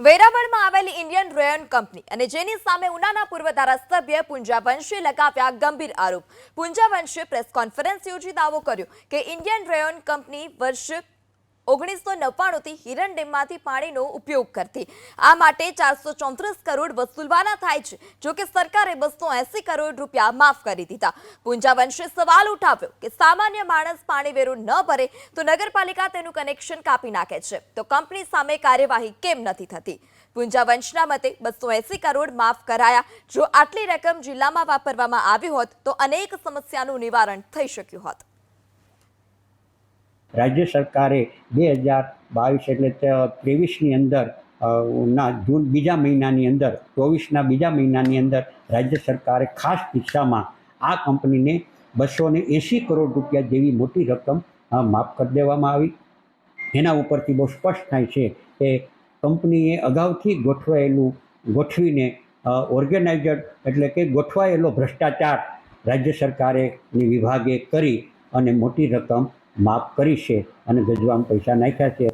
વેરાવળમાં આવેલી Indian રેયન company અને જેની સામે ઉનાના પૂર્વ ધારાસભ્ય પૂંજા વંશે લગાવ્યા ગંભીર આરોપ. પૂંજા વંશે પ્રેસ કોન્ફરન્સ યોજી દાવો કર્યો કે ઇન્ડિયન રેયન કંપની વર્ષ ઓગણીસો નવ્વાણુંથી હિરણ ડેમમાંથી પાણીનો ઉપયોગ કરતી. આ માટે ચારસો ચોત્રીસ કરોડ વસૂલવાના થાય છે, જો કે સરકારે બસો એસી કરોડ રૂપિયા માફ કરી દીધા. પૂંજાવંશે સવાલ ઉઠાવ્યો કે સામાન્ય માણસ પાણી વેરો ન ભરે તો નગરપાલિકા તેનું કનેક્શન કાપી નાખે છે, તો કંપની સામે કાર્યવાહી કેમ નથી થતી? પૂંજાવંશના મતે બસો એસી કરોડ માફ કરાયા. જો આટલી રકમ જિલ્લામાં વાપરવામાં આવી હોત તો અનેક સમસ્યાનું નિવારણ થઈ શક્યું હોત. રાજ્ય સરકારે બે હજાર બાવીસ એટલે ત્રેવીસની અંદર ના, જૂન બીજા મહિનાની અંદર, ચોવીસના બીજા મહિનાની અંદર રાજ્ય સરકારે ખાસ કિસ્સામાં આ કંપનીને બસો ને એંસી કરોડ રૂપિયા જેવી મોટી રકમ માફ કરી દેવામાં આવી. એના ઉપરથી બહુ સ્પષ્ટ થાય છે કે કંપનીએ અગાઉથી ગોઠવાયેલું, ગોઠવીને ઓર્ગેનાઇઝર એટલે કે ગોઠવાયેલો ભ્રષ્ટાચાર રાજ્ય સરકારે વિભાગે કરી અને મોટી રકમ માફ કરી છે અને ગજવામાં પૈસા નાખ્યા છે.